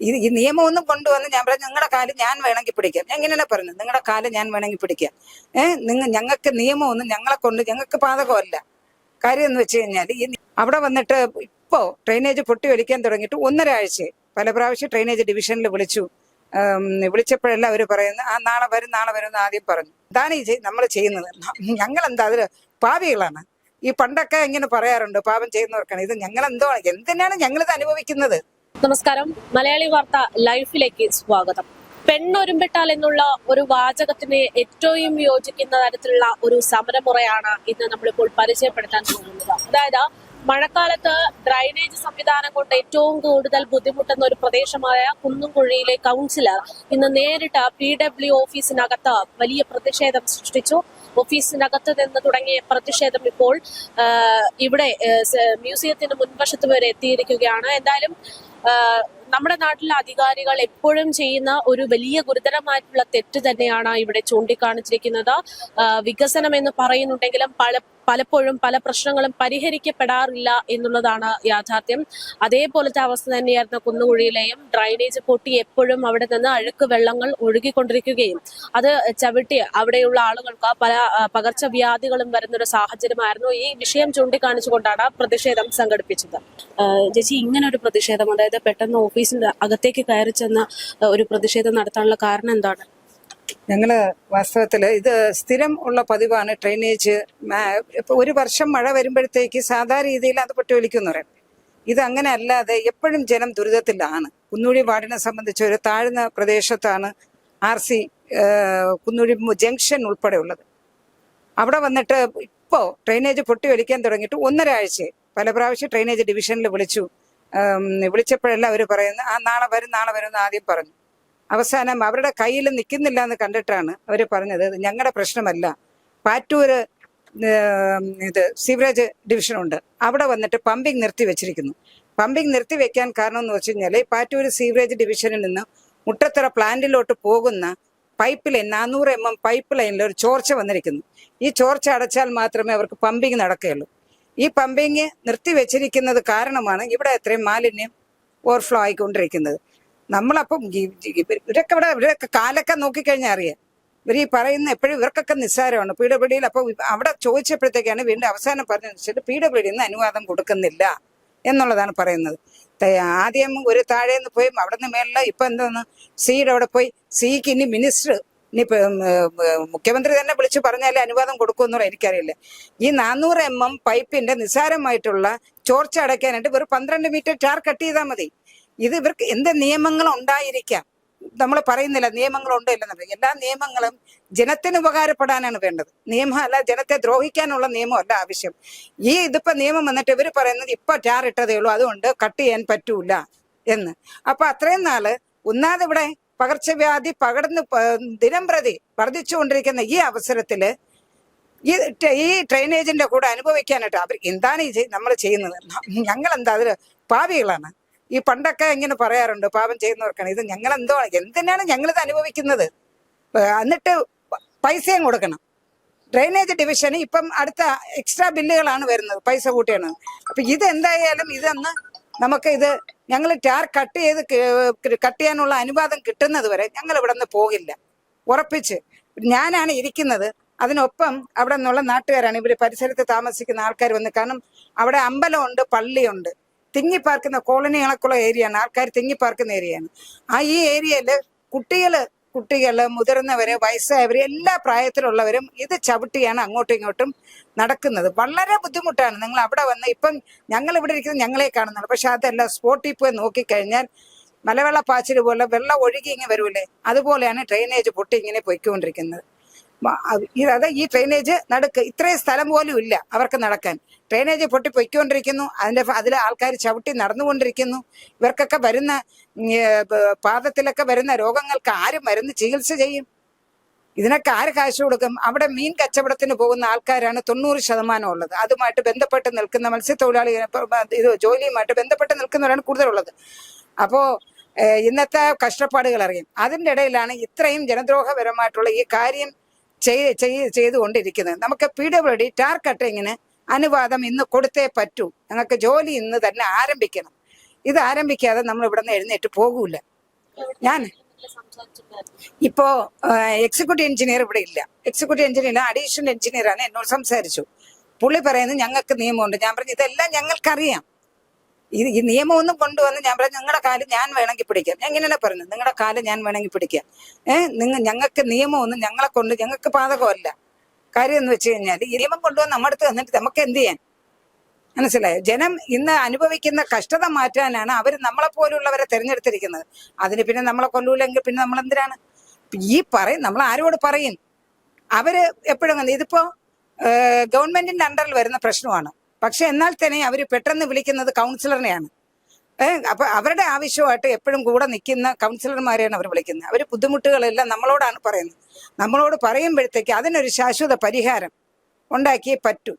ഈ ഈ നിയമമൊന്നും കൊണ്ടുവന്ന് ഞാൻ പറഞ്ഞു നിങ്ങളുടെ കാൽ ഞാൻ വേണമെങ്കിൽ പിടിക്കാം. ഞാൻ ഇങ്ങനെയാണ് പറഞ്ഞത് നിങ്ങളുടെ കാൽ ഞാൻ വേണമെങ്കിൽ പിടിക്കാം. ഏഹ് നിങ്ങൾ ഞങ്ങൾക്ക് നിയമമൊന്നും ഞങ്ങളെ കൊണ്ട് ഞങ്ങൾക്ക് ബാധകമല്ല. കാര്യം എന്ന് വെച്ച് കഴിഞ്ഞാൽ ഈ അവിടെ വന്നിട്ട് ഇപ്പോ ഡ്രെയിനേജ് പൊട്ടി വലിക്കാൻ തുടങ്ങിയിട്ട് ഒന്നര ആഴ്ച പല പ്രാവശ്യം ഡ്രെയിനേജ് ഡിവിഷനിൽ വിളിച്ചു. വിളിച്ചപ്പോഴെല്ലാം അവർ പറയുന്നത് ആ നാളെ വരും നാളെ വരും എന്ന് ആദ്യം പറഞ്ഞു. ഇതാണ് ഈ നമ്മൾ ചെയ്യുന്നത്. ഞങ്ങൾ എന്താ അതിൽ പാവികളാണ്. ഈ പണ്ടൊക്കെ ഇങ്ങനെ പറയാറുണ്ട് പാപം ചെയ്യുന്നവർക്കാണ്. ഇത് ഞങ്ങൾ എന്തോ എന്തിനാണ് ഞങ്ങളിത് അനുഭവിക്കുന്നത്? നമസ്കാരം. മലയാളി വാർത്ത ലൈഫിലേക്ക് സ്വാഗതം. പെണ്ണൊരുമ്പിട്ടാൽ എന്നുള്ള ഒരു വാചകത്തിന് ഏറ്റവും യോജിക്കുന്ന തരത്തിലുള്ള ഒരു സമരമുറയാണ് ഇന്ന് നമ്മളിപ്പോൾ പരിചയപ്പെടുത്താൻ പോകുന്നത്. അതായത് മഴക്കാലത്ത് ഡ്രൈനേജ് സംവിധാനം കൊണ്ട് ഏറ്റവും കൂടുതൽ ബുദ്ധിമുട്ടുന്ന ഒരു പ്രദേശമായ കുന്നുംകുഴിയിലെ കൗൺസിലർ ഇന്ന് നേരിട്ട് പി ഡബ്ല്യു ഓഫീസിനകത്ത് വലിയ പ്രതിഷേധം സൃഷ്ടിച്ചു. ഓഫീസിനകത്ത് നിന്ന് തുടങ്ങിയ പ്രതിഷേധം ഇപ്പോൾ ഇവിടെ മ്യൂസിയത്തിന് മുൻവശത്ത് വരെ എത്തിയിരിക്കുകയാണ്. എന്തായാലും നമ്മുടെ നാട്ടിലെ അധികാരികൾ എപ്പോഴും ചെയ്യുന്ന ഒരു വലിയ ഗുരുതരമായിട്ടുള്ള തെറ്റ് തന്നെയാണ് ഇവിടെ ചൂണ്ടിക്കാണിച്ചിരിക്കുന്നത്. വികസനം എന്ന് പറയുന്നുണ്ടെങ്കിലും പല പലപ്പോഴും പല പ്രശ്നങ്ങളും പരിഹരിക്കപ്പെടാറില്ല എന്നുള്ളതാണ് യാഥാർത്ഥ്യം. അതേപോലത്തെ അവസ്ഥ തന്നെയായിരുന്നു കുന്നുകുഴിയിലെയും. ഡ്രൈനേജ് പൊട്ടി എപ്പോഴും അവിടെ നിന്ന് അഴുക്ക് വെള്ളങ്ങൾ ഒഴുകിക്കൊണ്ടിരിക്കുകയും അത് ചവിട്ടി അവിടെയുള്ള ആളുകൾക്ക് പല പകർച്ചവ്യാധികളും വരുന്നൊരു സാഹചര്യമായിരുന്നു. ഈ വിഷയം ചൂണ്ടിക്കാണിച്ചുകൊണ്ടാണ് പ്രതിഷേധം സംഘടിപ്പിച്ചത്. ചേച്ചി ഇങ്ങനെ ഒരു പ്രതിഷേധം അതായത് പെട്ടെന്ന് ഓഫീസിന്റെ അകത്തേക്ക് കയറി ചെന്ന ഒരു പ്രതിഷേധം നടത്താനുള്ള കാരണം എന്താണ്? ഞങ്ങൾ വാസ്തവത്തിൽ ഇത് സ്ഥിരം ഉള്ള പതിവാണ് ഡ്രെയിനേജ് ഒരു വർഷം മഴ വരുമ്പോഴത്തേക്ക് സാധാരണ രീതിയിൽ അത് പൊട്ടിയൊലിക്കുന്നു പറയും. ഇത് അങ്ങനെ അല്ലാതെ എപ്പോഴും ജനം ദുരിതത്തിലാണ്. കുന്നൂഴി വാർഡിനെ സംബന്ധിച്ച് ഒരു താഴ്ന്ന പ്രദേശത്താണ് ആർ സി കുന്നൂഴി ജംഗ്ഷൻ ഉൾപ്പെടെയുള്ളത്. അവിടെ വന്നിട്ട് ഇപ്പോൾ ഡ്രെയിനേജ് പൊട്ടി വലിക്കാൻ തുടങ്ങിയിട്ട് ഒന്നര ആഴ്ച പല പ്രാവശ്യം ഡ്രെയിനേജ് ഡിവിഷനിൽ വിളിച്ചു. വിളിച്ചപ്പോഴെല്ലാം അവർ പറയുന്നു ആ നാളെ വരും നാളെ വരും എന്ന് ആദ്യം പറഞ്ഞു. അവസാനം അവരുടെ കയ്യിൽ നിൽക്കുന്നില്ല എന്ന് കണ്ടിട്ടാണ് അവർ പറഞ്ഞത്. ഞങ്ങളുടെ പ്രശ്നമല്ല. പാറ്റൂര് ഇത് സീവറേജ് ഡിവിഷനുണ്ട്. അവിടെ വന്നിട്ട് പമ്പിംഗ് നിർത്തി വെച്ചിരിക്കുന്നു. പമ്പിംഗ് നിർത്തി വെക്കാൻ കാരണം എന്ന് വെച്ച് കഴിഞ്ഞാൽ പാറ്റൂര് സീവറേജ് ഡിവിഷനിൽ നിന്ന് മുട്ടത്തറ പ്ലാന്റിലോട്ട് പോകുന്ന പൈപ്പ് ലൈൻ നാനൂറ് എം എം പൈപ്പ് ലൈനിൽ ഒരു ചോർച്ച വന്നിരിക്കുന്നു. ഈ ചോർച്ച അടച്ചാൽ മാത്രമേ അവർക്ക് പമ്പിംഗ് നടക്കുകയുള്ളൂ. ഈ പമ്പിങ് നിർത്തി വെച്ചിരിക്കുന്നത് കാരണമാണ് ഇവിടെ എത്രയും മാലിന്യം ഓവർഫ്ലോ ആയിക്കൊണ്ടിരിക്കുന്നത്. നമ്മളപ്പം ഇവരൊക്കെ ഇവിടെ ഇവരൊക്കെ കാലൊക്കെ നോക്കിക്കഴിഞ്ഞാൽ അറിയാം. ഇവർ ഈ പറയുന്ന എപ്പോഴും ഇവർക്കൊക്കെ നിസ്സാരമാണ്. പി ഡബ്ല്യു ഡിയിൽ അപ്പോൾ അവിടെ ചോദിച്ചപ്പോഴത്തേക്കാണ് വീണ്ടും അവസാനം പറഞ്ഞു വെച്ചിട്ട് പി ഡബ്ല്യു ഡിന്ന് അനുവാദം കൊടുക്കുന്നില്ല എന്നുള്ളതാണ് പറയുന്നത്. ആദ്യം ഒരു താഴേന്ന് പോയി അവിടെ നിന്ന് മേളിൽ ഇപ്പൊ എന്താണ്? സിയുടെ അവിടെ പോയി സിക്ക് ഇനി മിനിസ്റ്റർ ഇനി മുഖ്യമന്ത്രി തന്നെ വിളിച്ചു പറഞ്ഞാലേ അനുവാദം കൊടുക്കുമെന്നുള്ള എനിക്കറിയില്ല. ഈ നാനൂറ് എം എം പൈപ്പിന്റെ നിസ്സാരമായിട്ടുള്ള ചോർച്ച അടയ്ക്കാനായിട്ട് വെറും പന്ത്രണ്ട് മീറ്റർ ടാർ കട്ട് ചെയ്താൽ മതി. ഇത് ഇവർക്ക് എന്ത് നിയമങ്ങൾ ഉണ്ടായിരിക്കാം? നമ്മൾ പറയുന്നില്ല നിയമങ്ങളുണ്ടോ പറയും എല്ലാ നിയമങ്ങളും ജനത്തിന് ഉപകാരപ്പെടാനാണ് വേണ്ടത്. നിയമം അല്ല ജനത്തെ ദ്രോഹിക്കാനുള്ള നിയമമല്ല ആവശ്യം. ഈ ഇതിപ്പോ നിയമം വന്നിട്ട് ഇവർ പറയുന്നത് ഇപ്പൊ ടാർ ഇട്ടതേ ഉള്ളൂ അതുകൊണ്ട് കട്ട് ചെയ്യാൻ പറ്റൂല എന്ന്. അപ്പൊ അത്രയും നാൾ ഒന്നാമത് ഇവിടെ പകർച്ചവ്യാധി പകർന്ന് ദിനം പ്രതി വർദ്ധിച്ചുകൊണ്ടിരിക്കുന്ന ഈ അവസരത്തിൽ ഈ ഈ ട്രെയിനേജിന്റെ കൂടെ അനുഭവിക്കാനായിട്ട് അവർ എന്താണ് ഈ നമ്മൾ ചെയ്യുന്നത്? ഞങ്ങൾ എന്താ അതിൽ പാവികളാണ്. ഈ പണ്ടൊക്കെ ഇങ്ങനെ പറയാറുണ്ട് പാപം ചെയ്യുന്നവർക്കാണ്. ഇത് ഞങ്ങൾ എന്തോ എന്തിനാണ് ഇത് അനുഭവിക്കുന്നത്? എന്നിട്ട് പൈസയും കൊടുക്കണം. ഡ്രെയിനേജ് ഡിവിഷന് ഇപ്പം അടുത്ത എക്സ്ട്രാ ബില്ലുകളാണ് വരുന്നത് പൈസ കൂട്ടിയാണ്. അപ്പൊ ഇത് എന്തായാലും ഇതെന്ന് നമുക്ക് ഇത് ഞങ്ങൾ ടാർ കട്ട് ചെയ്ത് കട്ട് ചെയ്യാനുള്ള അനുവാദം കിട്ടുന്നത് വരെ ഞങ്ങൾ ഇവിടെ നിന്ന് പോകില്ല. ഉറപ്പിച്ച് ഞാനാണ് ഇരിക്കുന്നത്. അതിനൊപ്പം അവിടെ നിന്നുള്ള നാട്ടുകാരാണ്. ഇവർ പരിസരത്ത് താമസിക്കുന്ന ആൾക്കാർ വന്ന്. കാരണം അവിടെ അമ്പലമുണ്ട് പള്ളിയുണ്ട്. തിങ്ങിപ്പാർക്കുന്ന കണക്കുള്ള ഏരിയയാണ് ആൾക്കാർ തിങ്ങിപ്പാർക്കുന്ന ആണ്. ആ ഈ ഏരിയയിൽ കുട്ടികൾ കുട്ടികൾ മുതിർന്നവർ വയസ്സായവർ എല്ലാ പ്രായത്തിലുള്ളവരും ഇത് ചവിട്ടിയാണ് അങ്ങോട്ടും ഇങ്ങോട്ടും നടക്കുന്നത്. വളരെ ബുദ്ധിമുട്ടാണ്. നിങ്ങൾ അവിടെ വന്ന് ഇപ്പം ഞങ്ങൾ ഇവിടെ ഇരിക്കുന്നത് ഞങ്ങളെ കാണുന്നുള്ളൂ പക്ഷെ അതല്ല സ്പോട്ടിൽ പോയി നോക്കിക്കഴിഞ്ഞാൽ മലവെള്ള പാച്ചിൽ പോലെ വെള്ളം ഒഴുകി ഇങ്ങനെ വരുമല്ലേ അതുപോലെയാണ് ഡ്രെയിനേജ് പൊട്ടി ഇങ്ങനെ പൊയ്ക്കൊണ്ടിരിക്കുന്നത്. മ- അത് ഈ- ഡ്രെയിനേജ് നടുക്ക്. ഇത്രയും സ്ഥലം പോലും ഇല്ല അവർക്ക് നടക്കാൻ. ഡ്രെയിനേജ് പൊട്ടി പൊയ്ക്കൊണ്ടിരിക്കുന്നു. അതിന്റെ അതിൽ ആൾക്കാർ ചവിട്ടി നടന്നുകൊണ്ടിരിക്കുന്നു. ഇവർക്കൊക്കെ വരുന്ന പാദത്തിലൊക്കെ വരുന്ന രോഗങ്ങൾക്ക് ആരും മരുന്ന് ചികിത്സ ചെയ്യും? ഇതിനൊക്കെ ആര് കാശ് കൊടുക്കും? അവിടെ മീൻ കച്ചവടത്തിന് പോകുന്ന ആൾക്കാരാണ് തൊണ്ണൂറ് ശതമാനം ഉള്ളത്. അതുമായിട്ട് ബന്ധപ്പെട്ട് നിൽക്കുന്ന മത്സ്യത്തൊഴിലാളി ഇത് ജോലിയുമായിട്ട് ബന്ധപ്പെട്ട് നിൽക്കുന്നവരാണ് കൂടുതലുള്ളത്. അപ്പോൾ ഇന്നത്തെ കഷ്ടപ്പാടുകൾ അറിയും അതിന്റെ ഇടയിലാണ് ഇത്രയും ജനദ്രോഹപരമായിട്ടുള്ള ഈ കാര്യം ചെയ്തുകൊണ്ടിരിക്കുന്നത്. നമുക്ക് പി ഡബ്ല്യു ഡി ടാർ കട്ടിങ്ങിന് അനുവാദം ഇന്ന് കൊടുത്തേ പറ്റൂ. ഞങ്ങൾക്ക് ജോലി ഇന്ന് തന്നെ ആരംഭിക്കണം. ഇത് ആരംഭിക്കാതെ നമ്മൾ ഇവിടെ നിന്ന് എഴുന്നേറ്റ് പോകൂല. ഞാൻ ഇപ്പോ എക്സിക്യൂട്ടീവ് എഞ്ചിനീയർ ഇവിടെ ഇല്ല. എക്സിക്യൂട്ടീവ് എഞ്ചിനീയർ അഡീഷണൽ എഞ്ചിനീയർ ആണ് എന്നോട് സംസാരിച്ചു. പുള്ളി പറയുന്നത് ഞങ്ങൾക്ക് നിയമമുണ്ട്. ഞാൻ പറഞ്ഞു ഇതെല്ലാം ഞങ്ങൾക്കറിയാം. ഈ നിയമമൊന്നും കൊണ്ടുവന്ന് ഞാൻ പറഞ്ഞു നിങ്ങളുടെ കാൽ ഞാൻ വേണമെങ്കിൽ പിടിക്കാം. ഞാൻ ഇങ്ങനെ പറഞ്ഞു നിങ്ങളുടെ കാൽ ഞാൻ വേണമെങ്കിൽ പിടിക്കാം. ഏഹ് നിങ്ങൾ ഞങ്ങൾക്ക് നിയമമൊന്നും ഞങ്ങളെ കൊണ്ട് ഞങ്ങൾക്ക് പാതകമല്ല കാര്യം എന്ന് വെച്ച് കഴിഞ്ഞാൽ ഈ നിയമം കൊണ്ടുവന്ന് നമ്മുടെ അടുത്ത് വന്നിട്ട് നമുക്ക് എന്ത് ചെയ്യാൻ? മനസ്സിലായോ? ജനം ഇന്ന് അനുഭവിക്കുന്ന കഷ്ടത മാറ്റാനാണ് അവർ നമ്മളെ പോലുള്ളവരെ തിരഞ്ഞെടുത്തിരിക്കുന്നത്. അതിന് പിന്നെ നമ്മളെ കൊല്ലൂലെങ്കിൽ പിന്നെ നമ്മൾ എന്തിനാണ്? ഈ പറയും നമ്മൾ ആരോട് പറയും? അവർ എപ്പോഴും ഇതിപ്പോ ഗവൺമെന്റിന്റെ അണ്ടറിൽ വരുന്ന പ്രശ്നമാണ്. പക്ഷെ എന്നാൽ തന്നെ അവർ പെട്ടെന്ന് വിളിക്കുന്നത് കൗൺസിലറിനെയാണ്. അപ്പൊ അവരുടെ ആവശ്യമായിട്ട് എപ്പോഴും കൂടെ നിൽക്കുന്ന കൗൺസിലർമാരെയാണ് അവർ വിളിക്കുന്നത്. അവർ ബുദ്ധിമുട്ടുകളെല്ലാം നമ്മളോടാണ് പറയുന്നത്. നമ്മളോട് പറയുമ്പോഴത്തേക്ക് അതിനൊരു ശാശ്വത പരിഹാരം ഉണ്ടാക്കിയേ പറ്റൂ.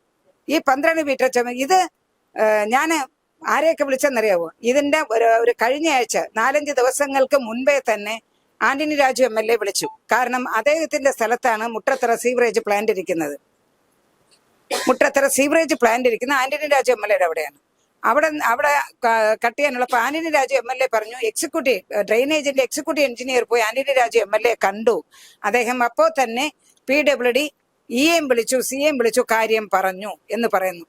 ഈ പന്ത്രണ്ട് മീറ്റർ ചുമ ഇത് ഞാൻ ആരെയൊക്കെ വിളിച്ചെന്നറിയാവോ? ഇതിന്റെ ഒരു ഒരു കഴിഞ്ഞ ആഴ്ച നാലഞ്ച് ദിവസങ്ങൾക്ക് മുൻപേ തന്നെ Antony Raju M L A വിളിച്ചു. കാരണം അദ്ദേഹത്തിന്റെ സ്ഥലത്താണ് മുട്ടത്തറ സീവറേജ് പ്ലാന്റ് ഇരിക്കുന്നത്. മുട്ടത്തറ സീവറേജ് പ്ലാന്റ് ഇരിക്കുന്ന ആന്റണി രാജു എം എൽ എയുടെ അവിടെയാണ്. അവിടെ അവിടെ കട്ട് ചെയ്യാനുള്ള അപ്പൊ Antony Raju M L A പറഞ്ഞു എക്സിക്യൂട്ടീവ് ഡ്രെയിനേജിന്റെ എക്സിക്യൂട്ടീവ് എഞ്ചിനീയർ പോയി Antony Raju M L A കണ്ടു. അദ്ദേഹം അപ്പോൾ തന്നെ P W D E M വിളിച്ചു സി എം വിളിച്ചു കാര്യം പറഞ്ഞു എന്ന് പറയുന്നു.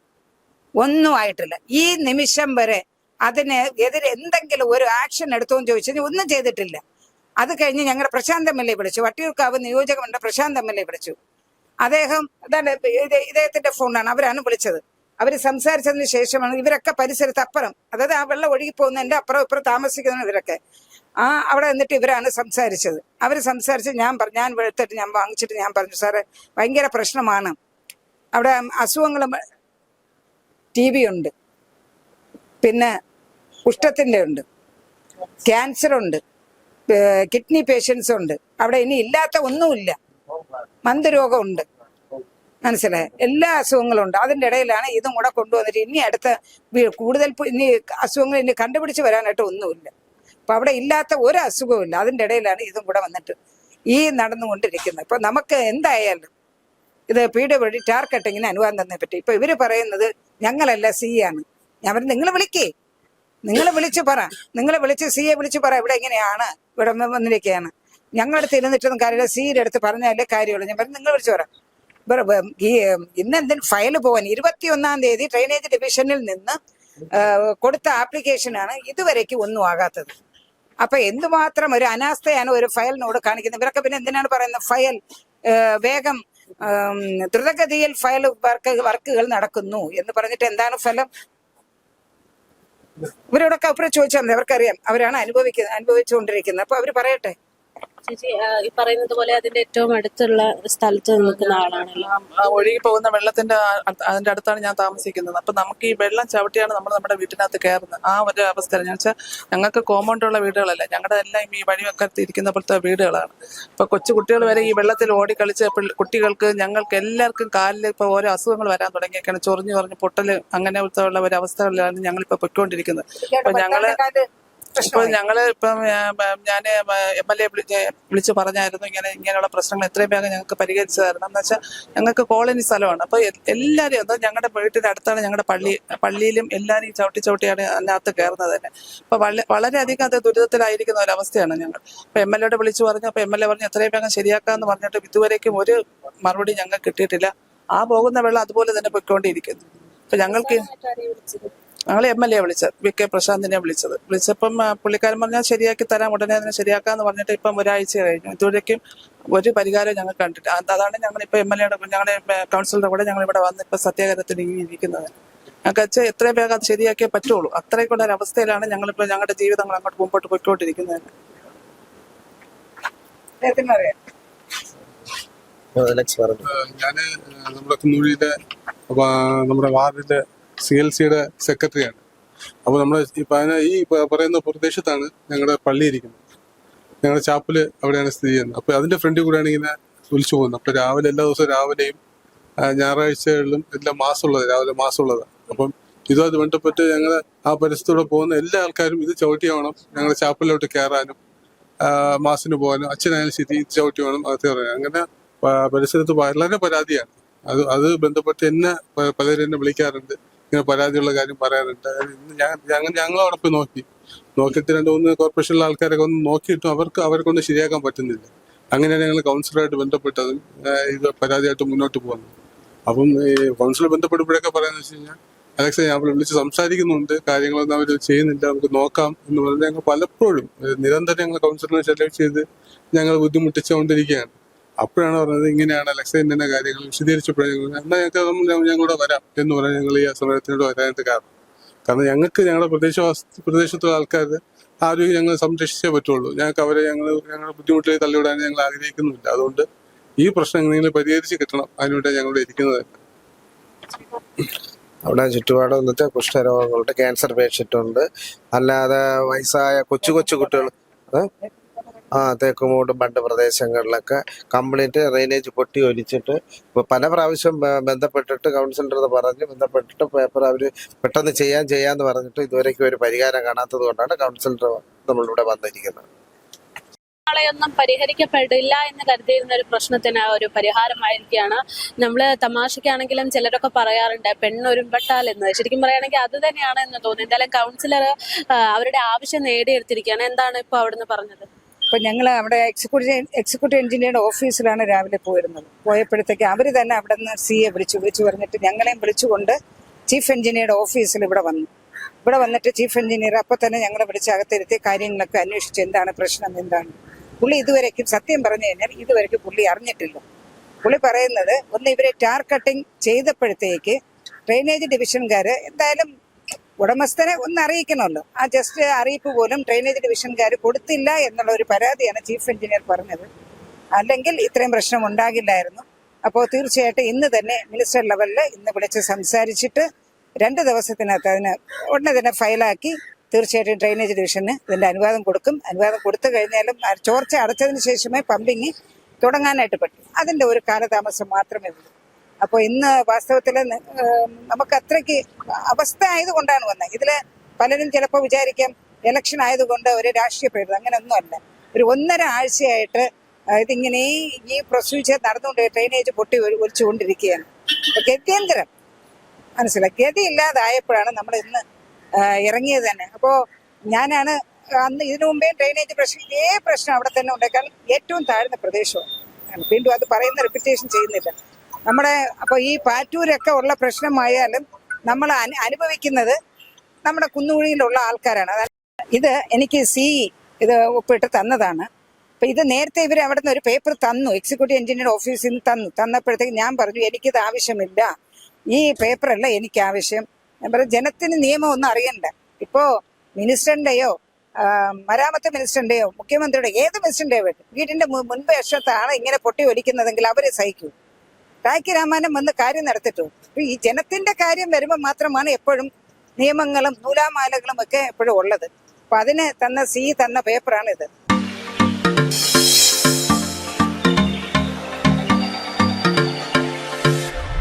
ഒന്നും ആയിട്ടില്ല. ഈ നിമിഷം വരെ അതിന് എതിരെ എന്തെങ്കിലും ഒരു ആക്ഷൻ എടുത്തോന്ന് ചോദിച്ചു ഒന്നും ചെയ്തിട്ടില്ല. അത് കഴിഞ്ഞ് ഞങ്ങളുടെ പ്രശാന്ത് എം എൽ എ വിളിച്ചു. വട്ടിയൂർക്കാവ് നിയോജകമണ്ഡല പ്രശാന്ത് എം എൽ എ വിളിച്ചു. അദ്ദേഹം ഇദ്ദേഹത്തിന്റെ ഫോണാണ് അവരാണ് വിളിച്ചത്. അവർ സംസാരിച്ചതിന് ശേഷമാണ് ഇവരൊക്കെ പരിസരത്ത് അപ്പുറം അതായത് ആ വെള്ളം ഒഴുകി പോകുന്നതിന്റെ അപ്പുറം ഇപ്പുറം താമസിക്കുന്ന ഇവരൊക്കെ. ആ അവിടെ നിന്നിട്ട് ഇവരാണ് സംസാരിച്ചത്. അവർ സംസാരിച്ച് ഞാൻ പറഞ്ഞു ഞാൻ വെളുത്തിട്ട് ഞാൻ വാങ്ങിച്ചിട്ട് ഞാൻ പറഞ്ഞു സാറേ ഭയങ്കര പ്രശ്നമാണ്. അവിടെ അസുഖങ്ങളും ടി ബി ഉണ്ട്. പിന്നെ ഉഷ്ടത്തിന്റെ ഉണ്ട്. ക്യാൻസർ ഉണ്ട്. കിഡ്നി പേഷ്യൻസ് ഉണ്ട്. അവിടെ ഇനി ഇല്ലാത്ത ഒന്നുമില്ല. മന്ദരോഗമുണ്ട്. മനസ്സിലായി? എല്ലാ അസുഖങ്ങളും ഉണ്ട് അതിന്റെ ഇടയിലാണ് ഇതും കൂടെ കൊണ്ടുവന്നിട്ട് ഇനി അടുത്ത കൂടുതൽ ഇനി അസുഖങ്ങൾ ഇനി കണ്ടുപിടിച്ച് വരാനായിട്ട് ഒന്നുമില്ല. അപ്പൊ അവിടെ ഇല്ലാത്ത ഒരു അസുഖവും ഇല്ല. അതിന്റെ ഇടയിലാണ് ഇതും കൂടെ വന്നിട്ട് ഈ നടന്നുകൊണ്ടിരിക്കുന്നത്. ഇപ്പൊ നമുക്ക് എന്തായാലും ഇത് പി ഡബ്ല്യു ടാർ കട്ടിങ്ങിന് അനുവാദം തന്നെ പറ്റി. ഇപ്പൊ ഇവർ പറയുന്നത് ഞങ്ങളല്ല സി ആണ്. ഞാൻ പറഞ്ഞു നിങ്ങൾ വിളിക്കേ. നിങ്ങൾ വിളിച്ച് പറ. നിങ്ങൾ വിളിച്ച് സിയെ വിളിച്ചു പറ. ഇവിടെ എങ്ങനെയാണ്? ഇവിടെ വന്നിരിക്കുകയാണ് ഞങ്ങളടുത്ത് ഇരുന്നിട്ടൊന്നും കാര്യമില്ല സീരെടുത്ത് പറഞ്ഞാലേ കാര്യമുള്ളൂ. ഞാൻ പറഞ്ഞു നിങ്ങൾ വിളിച്ചു പറ. ഈ ഇന്ന് എന്തിന് ഫയൽ പോകാൻ ഇരുപത്തി ഒന്നാം തീയതി ഡ്രൈനേജ് ഡിവിഷനിൽ നിന്ന് കൊടുത്ത ആപ്ലിക്കേഷനാണ് ഇതുവരേക്കും ഒന്നും ആകാത്തത്. അപ്പൊ എന്തുമാത്രം ഒരു അനാസ്ഥയാണ് ഒരു ഫയലിനോട് കാണിക്കുന്നത്? ഇവരൊക്കെ പിന്നെ എന്തിനാണ് പറയുന്നത്? ഫയൽ വേഗം ദ്രുതഗതിയിൽ ഫയൽ വർക്ക് വർക്കുകൾ നടക്കുന്നു എന്ന് പറഞ്ഞിട്ട് എന്താണ് ഫലം? ഇവരോടൊക്കെ അപ്പുറം ചോദിച്ചാൽ മതി. അവർക്കറിയാം. അവരാണ് അനുഭവിക്കുന്നത് അനുഭവിച്ചുകൊണ്ടിരിക്കുന്നത്. അപ്പൊ അവർ പറയട്ടെ. ചേച്ചി ഈ പറയുന്നത് പോലെ അതിന്റെ ഏറ്റവും അടുത്തുള്ള സ്ഥലത്ത് നിൽക്കുന്ന ആളാണല്ലോ ആ ഒഴുകി പോകുന്ന വെള്ളത്തിന്റെ അതിന്റെ അടുത്താണ് ഞാൻ താമസിക്കുന്നത്. അപ്പൊ നമുക്ക് ഈ വെള്ളം ചവിട്ടിയാണ് നമ്മൾ നമ്മുടെ വീട്ടിനകത്ത് കയറുന്നത്. ആ ഒരു അവസ്ഥ ഞാൻ വെച്ചാൽ ഞങ്ങൾക്ക് കോമ്പൗണ്ടുള്ള വീടുകളല്ല. ഞങ്ങളുടെ എല്ലാം ഈ വഴിയൊക്കെ ഇരിക്കുന്ന പോലത്തെ വീടുകളാണ്. അപ്പൊ കൊച്ചു കുട്ടികൾ വരെ ഈ വെള്ളത്തിൽ ഓടി കളിച്ച് കുട്ടികൾക്ക് ഞങ്ങൾക്ക് എല്ലാവർക്കും കാലിൽ ഇപ്പൊ ഓരോ അസുഖങ്ങൾ വരാൻ തുടങ്ങിയൊക്കെയാണ് ചൊറിഞ്ഞു ചൊറിഞ്ഞ് പൊട്ടൽ അങ്ങനെ ഉള്ള ഒരു അവസ്ഥകളിലാണ് ഞങ്ങളിപ്പോ പൊയ്ക്കൊണ്ടിരിക്കുന്നത്. അപ്പൊ ഞങ്ങൾ ഇപ്പൊ ഞങ്ങൾ ഇപ്പം ഞാൻ എം എൽ എ വിളിച്ച് പറഞ്ഞായിരുന്നു ഇങ്ങനെ ഇങ്ങനെയുള്ള പ്രശ്നങ്ങൾ എത്രയും വേഗം ഞങ്ങൾക്ക് പരിഹരിച്ചു തരണം എന്ന് വെച്ചാൽ ഞങ്ങൾക്ക് കോളനി സ്ഥലമാണ്. അപ്പൊ എല്ലാവരും അത് ഞങ്ങളുടെ വീട്ടിന്റെ അടുത്താണ് ഞങ്ങളുടെ പള്ളി പള്ളിയിലും എല്ലാവരും ഈ ചവിട്ടി ചവിട്ടിയാണ് അതിനകത്ത് കയറുന്നത് തന്നെ. അപ്പൊ വള- വളരെയധികം അത് ദുരിതത്തിലായിരിക്കുന്ന ഒരവസ്ഥയാണ് അവസ്ഥയാണ് ഞങ്ങൾ. അപ്പൊ എം എൽ എയുടെ വിളിച്ചു പറഞ്ഞു അപ്പൊ എം എൽ എ പറഞ്ഞു എത്രയും വേഗം ശരിയാക്കാന്ന് പറഞ്ഞിട്ട് ഇതുവരേക്കും ഒരു മറുപടി ഞങ്ങൾക്ക് കിട്ടിയിട്ടില്ല. ആ പോകുന്ന വെള്ളം അതുപോലെ തന്നെ പൊയ്ക്കൊണ്ടിരിക്കുന്നു. അപ്പൊ ഞങ്ങൾക്ക് ഞങ്ങൾ എം എൽ എ വിളിച്ചത്. വി കെ പ്രശാന്തിനെ വിളിച്ചത്. വിളിച്ചപ്പം പുള്ളിക്കാരൻ പറഞ്ഞാൽ ശരിയാക്കി തരാം ഉടനെ അതിനെ ശരിയാക്കാന്ന് പറഞ്ഞിട്ട് ഇപ്പം ഒരാഴ്ച കഴിഞ്ഞു. ഇതുവരേക്കും ഒരു പരിഹാരം ഞങ്ങൾ കണ്ടിട്ട് അതാണ് ഞങ്ങൾ ഇപ്പൊ എം എൽ എയുടെ ഞങ്ങളുടെ കൗൺസിലറുടെ കൂടെ ഞങ്ങൾ ഇവിടെ വന്ന് ഇപ്പൊ സത്യാഗ്രഹത്തിന് ഇരിക്കുന്നത്. ഞങ്ങൾക്ക് വെച്ചാൽ എത്രയും വേഗം അത് ശരിയാക്കിയേ പറ്റുള്ളൂ. അത്രയ്ക്കുള്ള ഒരു അവസ്ഥയിലാണ് ഞങ്ങളിപ്പോ ഞങ്ങളുടെ ജീവിതങ്ങൾ അങ്ങോട്ട് മുമ്പോട്ട് പോയിക്കൊണ്ടിരിക്കുന്നത്. ഞാൻ നമ്മുടെ കുന്നൂരിയിലെ അപ്പൊ നമ്മുടെ വാർഡിലെ സി എൽ സിയുടെ സെക്രട്ടറിയാണ്. അപ്പൊ നമ്മുടെ ഈ പറയുന്ന പ്രദേശത്താണ് ഞങ്ങളുടെ പള്ളി ഇരിക്കുന്നത്. ഞങ്ങളുടെ ചാപ്പൽ അവിടെയാണ് സ്ഥിതി ചെയ്യുന്നത്. അപ്പൊ അതിന്റെ ഫ്രണ്ടിൽ കൂടെയാണ് ഇങ്ങനെ വിളിച്ചു പോകുന്നത്. അപ്പൊ രാവിലെ എല്ലാ ദിവസവും രാവിലെയും ഞായറാഴ്ചകളിലും എല്ലാം മാസമുള്ളത് രാവിലെ മാസമുള്ളത്. അപ്പം ഇതുമായിട്ട് ബന്ധപ്പെട്ട് ഞങ്ങൾ ആ പരിസരത്തൂടെ പോകുന്ന എല്ലാ ആൾക്കാരും ഇത് ചവിട്ടി വേണം. ഞങ്ങളുടെ ചാപ്പലിലോട്ട് കയറാനും മാസിന് പോകാനും അച്ഛനായാലും ശരി ഇത് ചവിട്ടി വേണം അകത്ത് കയറാനും അങ്ങനെ പരിസരത്ത് വളരെ പരാതിയാണ്. അത് അത് ബന്ധപ്പെട്ട് എന്നെ പലരും എന്നെ വിളിക്കാറുണ്ട്. ഇങ്ങനെ പരാതിയുള്ള കാര്യം പറയാറുണ്ട്. ഞങ്ങൾ ഞങ്ങൾ അവിടെ പോയി നോക്കി. നോക്കിയിട്ട് രണ്ട് മൂന്ന് കോർപ്പറേഷനിലെ ആൾക്കാരൊക്കെ ഒന്ന് നോക്കിയിട്ടും അവർക്ക് അവരെ കൊണ്ട് ശരിയാക്കാൻ പറ്റുന്നില്ല. അങ്ങനെയാണ് ഞങ്ങൾ കൗൺസിലറായിട്ട് ബന്ധപ്പെട്ടതും ഇത് പരാതിയായിട്ട് മുന്നോട്ട് പോകുന്നത് അപ്പം ഈ കൗൺസിലർ ബന്ധപ്പെടുമ്പോഴൊക്കെ പറയാന്ന് വെച്ച് കഴിഞ്ഞാൽ അലക്സ ഞാൻ വിളിച്ച് സംസാരിക്കുന്നുണ്ട്. കാര്യങ്ങളൊന്നും അവർ ചെയ്യുന്നില്ല. നമുക്ക് നോക്കാം. എന്ന് പറഞ്ഞ് ഞങ്ങൾ പലപ്പോഴും നിരന്തരം ഞങ്ങൾ കൗൺസിലറിനെ സെലക്ട് ചെയ്ത് ഞങ്ങൾ ബുദ്ധിമുട്ടിച്ചുകൊണ്ടിരിക്കുകയാണ്. അപ്പോഴാണ് പറഞ്ഞത് ഇങ്ങനെയാണ് അലക്സൈന്റെ കാര്യങ്ങൾ വിശദീകരിച്ചപ്പോഴാണ് ഞങ്ങൾ എന്നാൽ ഞങ്ങൾക്ക് ഞങ്ങൾ- ഞങ്ങളിവിടെ വരാം എന്ന് പറഞ്ഞ് ഞങ്ങൾ ഈ സമരത്തിനോട് വരാനായിട്ട് കാരണം. കാരണം ഞങ്ങൾക്ക് ഞങ്ങളുടെ പ്രദേശവാസ പ്രദേശത്തുള്ള ആൾക്കാർ ആരോഗ്യം ഞങ്ങൾ സംരക്ഷിച്ചേ പറ്റുള്ളൂ. ഞങ്ങൾക്ക് അവരെ ഞങ്ങൾ ഞങ്ങളുടെ ബുദ്ധിമുട്ടിൽ തള്ളിവിടാൻ ഞങ്ങൾ ആഗ്രഹിക്കുന്നുമില്ല. അതുകൊണ്ട് ഈ പ്രശ്നം നിങ്ങൾ പരിഹരിച്ച് കിട്ടണം. അതിനുവേണ്ടി ഞങ്ങളിവിടെ ഇരിക്കുന്നത് അവിടെ ചുറ്റുപാട് വന്നിട്ട് കുഷ്ഠരോഗങ്ങളുണ്ട് ക്യാൻസർ പേഷ്യന്റ് ഉണ്ട്. അല്ലാതെ വയസ്സായ കൊച്ചു കൊച്ചു കുട്ടികൾ തേക്കുമൂട് ബണ്ട് പ്രദേശങ്ങളിലൊക്കെ കംപ്ലീറ്റ് ഡ്രെയിനേജ് പൊട്ടി ഒലിച്ചിട്ട് ഇപ്പോൾ പല പ്രാവശ്യം ബന്ധപ്പെട്ടിട്ട് കൗൺസിലർ പറഞ്ഞ് ബന്ധപ്പെട്ടിട്ട് പേപ്പർ അവർ പെട്ടെന്ന് ചെയ്യാൻ ചെയ്യാന്ന് പറഞ്ഞിട്ട് ഇതുവരേക്കും ഒരു പരിഹാരം കാണാത്തത് കൊണ്ടാണ് കൗൺസിലർ നമ്മളിവിടെ വന്നിരിക്കുന്നത്. ൊന്നും പരിഹരിക്കപ്പെടില്ല എന്ന് കരുതിയിരുന്ന ഒരു പ്രശ്നത്തിന് ഒരു പരിഹാരമായിരിക്കുകയാണ്. നമ്മൾ തമാശക്കാണെങ്കിലും ചിലരൊക്കെ പറയാറുണ്ട് പെണ്ണൊരുമ്പെട്ടാൽ എന്ന്. ശരിക്കും പറയുകയാണെങ്കിൽ അത് തന്നെയാണ് എന്ന് തോന്നി എന്തായാലും കൗൺസിലർ അവരുടെ ആവശ്യം നേടിയെടുത്തിരിക്കുകയാണ്. എന്താണ് ഇപ്പൊ അവിടുന്ന് പറഞ്ഞത്? ഇപ്പൊ ഞങ്ങൾ അവിടെ എക്സിക്യൂട്ടീവ് എക്സിക്യൂട്ടീവ് എഞ്ചിനീയറുടെ ഓഫീസിലാണ് രാവിലെ പോയിരുന്നത്. പോയപ്പോഴത്തേക്ക് അവർ തന്നെ അവിടെ നിന്ന് സി എ വിളിച്ചു വിളിച്ചു പറഞ്ഞിട്ട് ഞങ്ങളെയും വിളിച്ചുകൊണ്ട് ചീഫ് എഞ്ചിനീയറുടെ ഓഫീസിൽ ഇവിടെ വന്നു. ഇവിടെ വന്നിട്ട് ചീഫ് എഞ്ചിനീയർ അപ്പം തന്നെ ഞങ്ങളെ വിളിച്ച് അകത്തിരുത്തി കാര്യങ്ങളൊക്കെ അന്വേഷിച്ച് എന്താണ് പ്രശ്നം എന്താണ്. പുള്ളി ഇതുവരേക്കും സത്യം പറഞ്ഞു കഴിഞ്ഞാൽ ഇതുവരേക്കും പുള്ളി അറിഞ്ഞിട്ടില്ല. പുള്ളി പറയുന്നത് ഒന്ന് ഇവരെ ടാർ കട്ടിങ് ചെയ്തപ്പോഴത്തേക്ക് ഡ്രെയിനേജ് ഡിവിഷൻകാർ എന്തായാലും ഉടമസ്ഥനെ ഒന്ന് അറിയിക്കണമല്ലോ. ആ ജസ്റ്റ് അറിയിപ്പ് പോലും ഡ്രെയിനേജ് ഡിവിഷൻകാർ കൊടുത്തില്ല എന്നുള്ള ഒരു പരാതിയാണ് ചീഫ് എഞ്ചിനീയർ പറഞ്ഞത്. അല്ലെങ്കിൽ ഇത്രയും പ്രശ്നം ഉണ്ടാകില്ലായിരുന്നു. അപ്പോൾ തീർച്ചയായിട്ടും ഇന്ന് തന്നെ മിനിസ്റ്റർ ലെവലിൽ ഇന്ന് വിളിച്ച് സംസാരിച്ചിട്ട് രണ്ട് ദിവസത്തിനകത്ത് അതിന് ഉടനെ തന്നെ ഫയലാക്കി തീർച്ചയായിട്ടും ഡ്രെയിനേജ് ഡിവിഷന് ഇതിന്റെ അനുവാദം കൊടുക്കും. അനുവാദം കൊടുത്തു കഴിഞ്ഞാലും ചോർച്ച അടച്ചതിന് ശേഷമേ പമ്പിങ് തുടങ്ങാനായിട്ട് പറ്റും. അതിന്റെ ഒരു കാലതാമസം മാത്രമേ ഉള്ളൂ. അപ്പോൾ ഇന്ന് വാസ്തവത്തിൽ നമുക്ക് അത്രയ്ക്ക് അവസ്ഥ ആയതുകൊണ്ടാണ് വന്നത് ഇതിൽ പലരും ചിലപ്പോൾ വിചാരിക്കാം ഇലക്ഷൻ ആയതുകൊണ്ട് ഒരു രാഷ്ട്രീയ അങ്ങനെ ഒന്നും അല്ല ഒരു ഒന്നര ആഴ്ചയായിട്ട് ഇതിങ്ങനെ ഈ പ്രൊസീജിയർ നടന്നുകൊണ്ട് ഡ്രെയിനേജ് പൊട്ടി ഒലി- ഒലിച്ചുകൊണ്ടിരിക്കുകയാണ്. ഗത്യന്തരം മനസ്സിലായി? ഗതി ഇല്ലാതായപ്പോഴാണ് നമ്മൾ ഇന്ന് ഇറങ്ങിയത് തന്നെ. അപ്പോൾ ഞാനാണ് അന്ന് ഇതിനു മുമ്പേ ഡ്രെയിനേജ് പ്രശ്നം ഇതേ പ്രശ്നം അവിടെ തന്നെ ഉണ്ടാക്കാൻ ഏറ്റവും താഴ്ന്ന പ്രദേശമാണ്. വീണ്ടും അത് പറയുന്ന റിപ്പീറ്റേഷൻ ചെയ്യുന്നില്ല. നമ്മുടെ അപ്പോൾ ഈ പാറ്റൂരൊക്കെ ഉള്ള പ്രശ്നമായാലും നമ്മൾ അനു- അനുഭവിക്കുന്നത് നമ്മുടെ കുന്നുകുഴിയിലുള്ള ആൾക്കാരാണ്. ഇത് എനിക്ക് സി ഇത് ഒപ്പിട്ട് തന്നതാണ്. അപ്പൊ ഇത് നേരത്തെ ഇവർ അവിടെ നിന്ന് ഒരു പേപ്പർ തന്നു എക്സിക്യൂട്ടീവ് എഞ്ചിനീയർ ഓഫീസിൽ നിന്ന് തന്നു. തന്നപ്പോഴത്തേക്ക് ഞാൻ പറഞ്ഞു എനിക്കിത് ആവശ്യമില്ല. ഈ പേപ്പറല്ല എനിക്ക് ആവശ്യം. ഞാൻ പറഞ്ഞു ജനത്തിന് നിയമം ഒന്നും അറിയണ്ട. ഇപ്പോ മിനിസ്റ്ററിന്റെയോ മരാമത്ത് മിനിസ്റ്ററിന്റെയോ മുഖ്യമന്ത്രിയുടെ ഏത് മിനിസ്റ്ററിന്റെയോ വീട്ടിന്റെ മുൻപ് വശത്താണ് ഇങ്ങനെ പൊട്ടി ഒലിക്കുന്നതെങ്കിൽ അവർ സഹിക്കൂ. ടാക്കി രാമാനം വന്ന് കാര്യം നടത്തിട്ടു അപ്പൊ ഈ ജനത്തിന്റെ കാര്യം വരുമ്പോൾ മാത്രമാണ് എപ്പോഴും നിയമങ്ങളും നൂലാമാലകളും ഒക്കെ എപ്പോഴും ഉള്ളത്. അപ്പൊ അതിന് തന്ന സി തന്ന പേപ്പറാണ് ഇത്